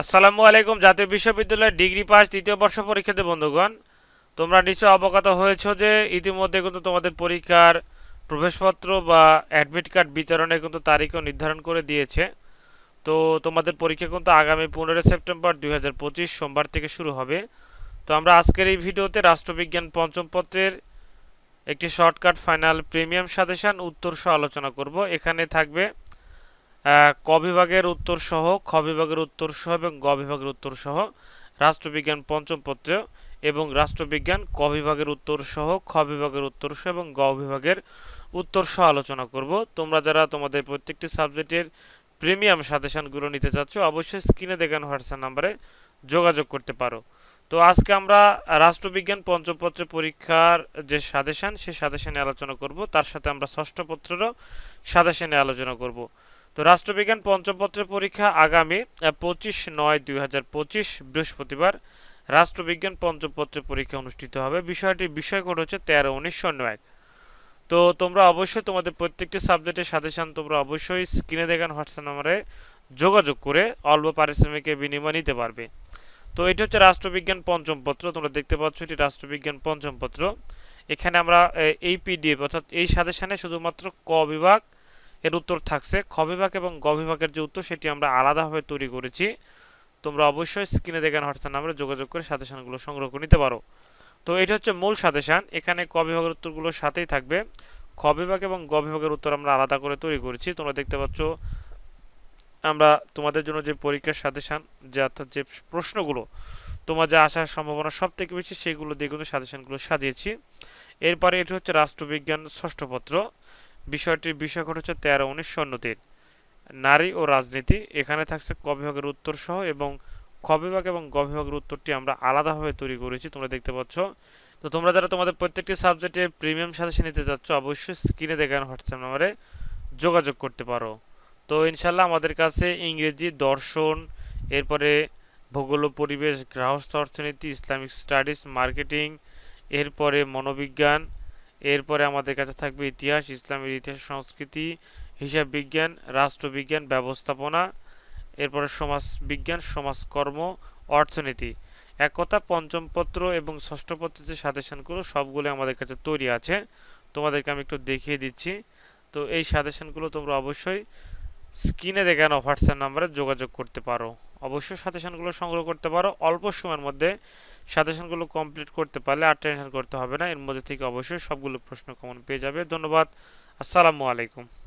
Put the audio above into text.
আসসালামু আলাইকুম, জাতীয় বিশ্ববিদ্যালয়ের ডিগ্রি পাস দ্বিতীয় বর্ষ পরীক্ষাতে বন্ধুগণ। তোমরা নিশ্চয় অবগত হয়েছ যে ইতিমধ্যে কিন্তু তোমাদের পরীক্ষার প্রবেশপত্র বা অ্যাডমিট কার্ড বিতরণের কিন্তু তারিখও নির্ধারণ করে দিয়েছে। তো তোমাদের পরীক্ষা কিন্তু আগামী পনেরোই সেপ্টেম্বর দুই হাজার পঁচিশ সোমবার থেকে শুরু হবে। তো আমরা আজকের এই ভিডিওতে রাষ্ট্রবিজ্ঞান পঞ্চম পত্রের একটি শর্টকাট ফাইনাল প্রিমিয়াম সাজেশন উত্তর সহ আলোচনা করব। এখানে থাকবে ক বিভাগের উত্তর সহ খ বিভাগের উত্তর সহ এবং গ বিভাগের উত্তর সহ রাষ্ট্রবিজ্ঞান পঞ্চম পত্র এবং রাষ্ট্রবিজ্ঞান ক বিভাগের উত্তর সহ খ বিভাগের উত্তর সহ এবং গ বিভাগের উত্তর সহ আলোচনা করব। তোমরা যারা তোমাদের প্রত্যেকটি সাবজেক্টের প্রিমিয়াম সাজেশনগুলো নিতে চাচ্ছ, অবশ্যই স্ক্রিনে দেখানো হোয়াটসঅ্যাপ নাম্বারে যোগাযোগ করতে পারো। তো আজকে আমরা রাষ্ট্রবিজ্ঞান পঞ্চম পত্রের পরীক্ষার যে সাজেশন সেই সাজেশনে আলোচনা করব। তার সাথে আমরা ষষ্ঠ পত্রেরও সাজেশনে আলোচনা করব। তো রাষ্ট্রবিজ্ঞান পঞ্চম পত্রের পরীক্ষা আগামী পঁচিশ নয় দুই হাজার পঁচিশ বৃহস্পতিবার রাষ্ট্রবিজ্ঞান পঞ্চম পত্রের পরীক্ষা অনুষ্ঠিত হবে। বিষয়টির বিষয় কোড হচ্ছে তেরো উনিশ শূন্য এক। তো তোমরা অবশ্যই তোমাদের প্রত্যেকটি সাবজেক্টের সাজেশন তোমরা অবশ্যই স্ক্রিনে দেখান হোয়াটসঅ্যাপ নম্বরে যোগাযোগ করে অল্প পারিশ্রমিকের বিনিময় নিতে পারবে। তো এটা হচ্ছে রাষ্ট্রবিজ্ঞান পঞ্চম পত্র, তোমরা দেখতে পাচ্ছ এটি রাষ্ট্রবিজ্ঞান পঞ্চম পত্র। এখানে আমরা এই পিডিএফ অর্থাৎ এই সাজেশনে শুধুমাত্র ক বিভাগ এর উত্তর থাকছে খ বিভাগ এবং গ বিভাগের যে উত্তর সেটি আমরা আলাদাভাবে তৈরি করেছি। তোমরা অবশ্যই স্ক্রিনে দেখানো হোয়াটসঅ্যাপ নাম্বারে যোগাযোগ করে সাজেশনগুলো সংগ্রহ করে নিতে পারো। তো এটা হচ্ছে মূল সাজেশন। এখানে ক বিভাগের উত্তরগুলো সাথেই থাকবে। খ বিভাগ এবং গ বিভাগের উত্তর আমরা আলাদা করে তৈরি করেছি। তোমরা দেখতে পাচ্ছ, আমরা তোমাদের জন্য যে পরীক্ষার সাজেশন, যে অর্থাৎ যে প্রশ্নগুলো, তোমার যা আসার সম্ভাবনা সব থেকে বেশি, সেগুলো দিয়ে কিন্তু সাজেশনগুলো সাজিয়েছি। এরপরে এটি হচ্ছে রাষ্ট্রবিজ্ঞান ষষ্ঠ পত্র। বিষয়টির বিষয় হচ্ছে তেরো উনিশশো শূন্য নারী ও রাজনীতি, এখানে থাকছে ক বিভাগের উত্তর সহ এবং খ বিভাগ এবং গ বিভাগের উত্তরটি আমরা আলাদাভাবে তৈরি করেছি, তোমরা দেখতে পাচ্ছ। তো তোমরা যারা তোমাদের প্রত্যেকটি সাবজেক্টে প্রিমিয়াম সাজেশন নিতে যাচ্ছ, অবশ্যই স্ক্রিনে দেখানো হোয়াটসঅ্যাপ নম্বরে যোগাযোগ করতে পারো। তো ইনশাল্লাহ আমাদের কাছে ইংরেজি, দর্শন, এরপরে ভূগোল পরিবেশ, গৃহস্থ অর্থনীতি, ইসলামিক স্টাডিজ, মার্কেটিং, এরপরে মনোবিজ্ঞান এরপরে আমাদের কাছে থাকবে ইতিহাস, ইসলামের ইতিহাস, সংস্কৃতি, হিসাব বিজ্ঞান, রাষ্ট্রবিজ্ঞান, ব্যবস্থাপনা, এরপরে সমাজ বিজ্ঞান সমাজকর্ম অর্থনীতি। এক কথা পঞ্চম পত্র এবং ষষ্ঠ পত্রের যে সাজেশনগুলো সবগুলো আমাদের কাছে তৈরি আছে। তোমাদেরকে আমি একটু দেখিয়ে দিচ্ছি। তো এই সাজেশনগুলো তোমরা অবশ্যই স্ক্রিনে দেখানো হোয়াটসঅ্যাপ নাম্বারে যোগাযোগ করতে পারো। অবশ্যই সাজেশনগুলো সংগ্রহ করতে পারো। অল্প সময়ের মধ্যে সাজেশনগুলো কমপ্লিট করতে পারলে আর টেনশন করতে হবে না। এর মধ্যে থেকে অবশ্যই সবগুলো প্রশ্ন কমন পেয়ে যাবে। ধন্যবাদ। আসসালামু আলাইকুম।